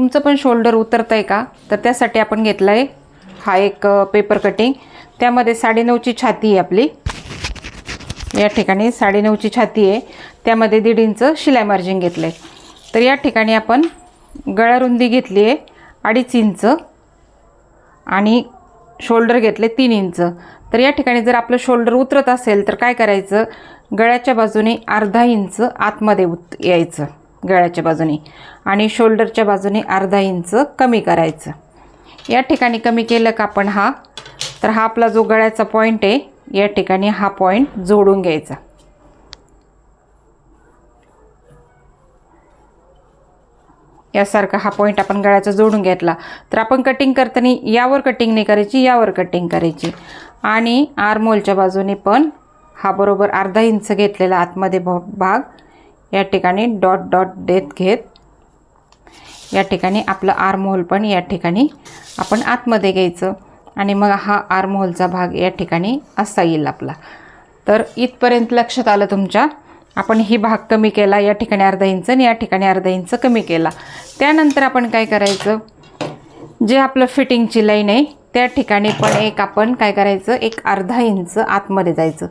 तुमचं पण शोल्डर उतरतं आहे का? तर त्यासाठी आपण घेतलं आहे हा एक पेपर कटिंग त्यामध्ये साडेनऊची छाती आहे आपली. या ठिकाणी साडेनऊची छाती आहे. त्यामध्ये दीड इंच शिलाई मार्जिन घेतलं आहे तर या ठिकाणी आपण गळारुंदी घेतली आहे अडीच इंच. आणि शोल्डर घेतले तीन इंच. तर या ठिकाणी जर आपलं शोल्डर उतरत असेल तर काय करायचं? गळ्याच्या बाजूने अर्धा इंच आतमध्ये उत यायचं. गळ्याच्या बाजूने आणि शोल्डरच्या बाजूने अर्धा इंच कमी करायचं. या ठिकाणी कमी केलं का आपण हा? तर हा आपला जो गळ्याचा पॉईंट आहे या ठिकाणी हा पॉईंट जोडून घ्यायचा. यासारखा हा पॉईंट आपण गळ्याचा जोडून घेतला. तर आपण कटिंग करताना यावर कटिंग नाही करायची यावर कटिंग करायची. आणि आरमोलच्या बाजूने पण हा बरोबर अर्धा इंच घेतलेला आतमध्ये भाग या ठिकाणी डॉट डॉट देत घेत. या ठिकाणी आपलं आर्महोल पण या ठिकाणी आपण आतमध्ये घ्यायचं. आणि मग हा आर्महोलचा भाग या ठिकाणी असा येईल आपला. तर इथपर्यंत लक्षात आलं तुमच्या? आपण ही भाग कमी केला या ठिकाणी अर्धा इंच आणि या ठिकाणी अर्धा इंच कमी केला. त्यानंतर आपण काय करायचं? जे आपलं फिटिंगची लाईन आहे त्या ठिकाणी पण एक आपण काय करायचं एक अर्धा इंच आतमध्ये जायचं.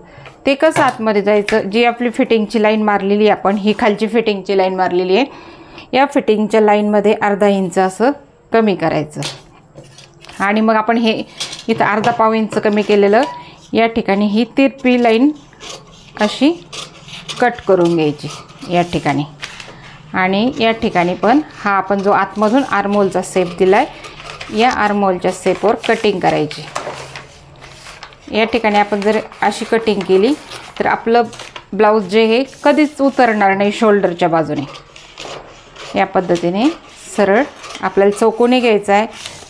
ते कसं आतमध्ये जायचं? जी आपली फिटिंगची लाईन मारलेली आहे आपण ही खालची फिटिंगची लाईन मारलेली आहे. या फिटिंगच्या लाईनमध्ये अर्धा इंच असं कमी करायचं. आणि मग आपण हे इथं अर्धा पाव इंच कमी केलेलं या ठिकाणी ही तिरपी लाईन अशी कट करून घ्यायची या ठिकाणी. आणि या ठिकाणी पण हा आपण जो आतमधून आर्मोलचा सेप दिला आहे या आर्मोलच्या सेपवर कटिंग करायची. या ठिकाणी आपण जर अशी कटिंग केली तर आपलं ब्लाऊज जे हे कधीच उतरणार नाही शोल्डरच्या बाजूने. या पद्धतीने सरळ आपल्याला चौकोनी घ्यायचा आहे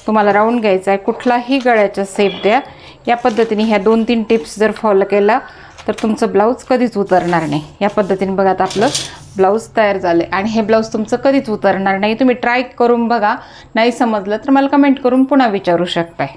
तुम्हाला राऊंड घ्यायचा आहे कुठलाही गळ्याचा सेप द्या. या पद्धतीने ह्या दोन तीन टिप्स जर फॉलो केला तर तुमचं ब्लाऊज कधीच उतरणार नाही. या पद्धतीने बघा आता आपलं ब्लाऊज तयार झाले आणि हे ब्लाऊज तुमचं कधीच उतरणार नाही. तुम्ही ट्राय करून बघा. नाही समजलं तर मला कमेंट करून पुन्हा विचारू शकताय.